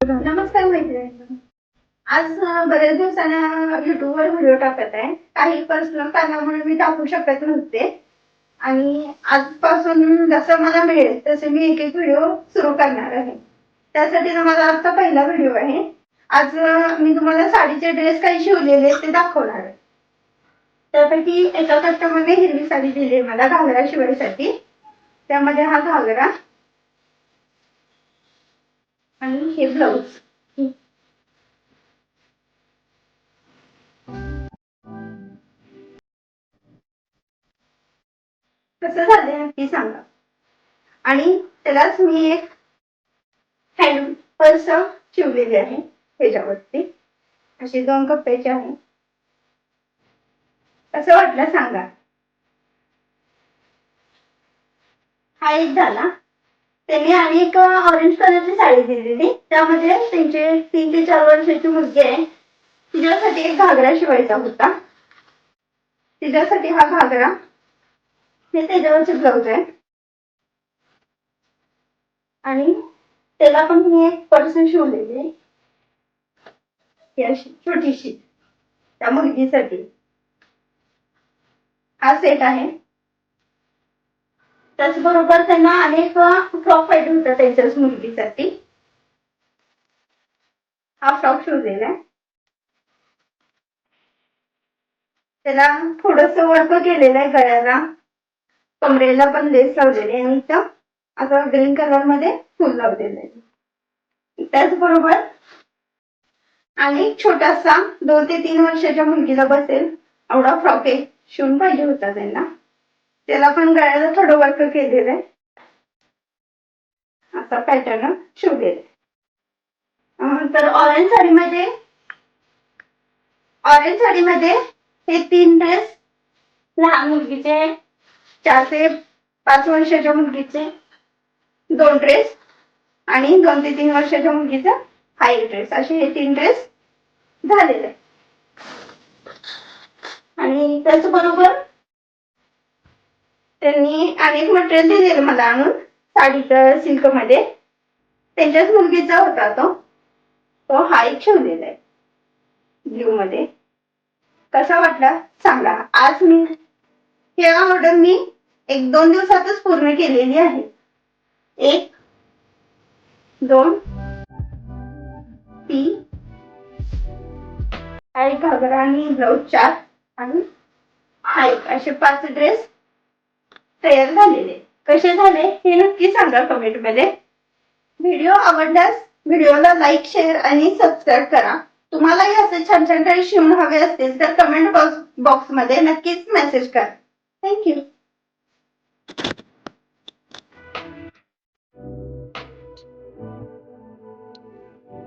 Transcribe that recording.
नमस्कार मैत्रिणी. आज बऱ्याच दिवसांना युट्यूबवर व्हिडिओ टाकत आहे. काही पर्सनल कारणामुळे मी टाकू शकत नव्हते. आणि आजपासून जसं मला मिळेल तसे मी एक एक व्हिडिओ सुरू करणार आहे. त्यासाठी ना माझा आजचा पहिला व्हिडिओ आहे. आज मी तुम्हाला साडीचे ड्रेस काही शिवलेले ते दाखवणार आहे. त्यापैकी एका कस्टमरने हिरवी साडी दिली आहे मला घागरा शिवायसाठी. त्यामध्ये हा घागरा आणि हे ब्लाऊज. कसं झालंय नक्की सांगा. आणि त्यालाच मी एक हँड पर्स शिवलेली आहे ह्याच्यावरती. अशी दोन कप्प्याची आहे. कसं वाटलं सांगा. हा एक झाला. त्यांनी आणि एक ऑरेंज कलरची साडी दिलेली. त्यामध्ये त्यांचे तीन ते चार वर्षाची मुलगी आहे. तिच्यासाठी एक घागरा शिवायचा होता. तिच्यासाठी हा घागरा. हे त्याच्यावरचे ब्लाउज आहे. आणि त्याला पण मी एक पर्सन शिवलेली आहे. अशी छोटीशी. त्या मुलगीसाठी. हा सेट आहे. त्याचबरोबर त्यांना अनेक फ्रॉक पाहिजे होता त्यांच्याच मुलगीसाठी. हा फ्रॉक शिवलेला आहे. त्याला थोडस वर्क केलेलं आहे गळ्याला. कमरेला पण लेस लावलेली आहे आणि इथं असं ग्रीन कलरमध्ये फुल लावलेलं आहे. त्याचबरोबर आणि छोटासा दोन ते तीन वर्षाच्या मुलगीला बसेल. एवढा फ्रॉक एक शिवून पाहिजे होता त्यांना. त्याला पण गळ्याला थोडं वर्क केलेलं आहे. असा पॅटर्न शिवलेला तर ऑरेंज साडीमध्ये ऑरेंज साडीमध्ये हे तीन ड्रेस लहान मुलगीचे चार ते पाच वर्षाच्या मुलगीचे. दोन ड्रेस आणि दोन ते तीन वर्षाच्या मुलगीचा हा एक ड्रेस असे हे तीन ड्रेस झालेले आणि आणि त्याचबरोबर त्यांनी अनेक मटेरियल दिलेलं मला आणून साडीचं सिल्कमध्ये. त्यांच्याच मुलगीचा होता तो. तो हा एक शिवलेला आहे. ब्ल्यू मध्ये. कसा वाटला? सांगा आज मी हे ऑर्डर मी एक दोन दिवसातच पूर्ण केलेली आहे. एक दोन तीन हा एक घागरा आणि ब्लाऊज चार आणि हा एक असे पाच ड्रेस तयार झालेले. कसे झाले हे नक्की सांगा कमेंटमध्ये व्हिडिओ आवडल्यास व्हिडिओला लाईक शेअर आणि सबस्क्राईब करा. तुम्हालाही असे छान छान काही शिवून हवे असतील तर कमेंट बॉक्स बॉक्समध्ये नक्कीच मेसेज करा. थँक्यू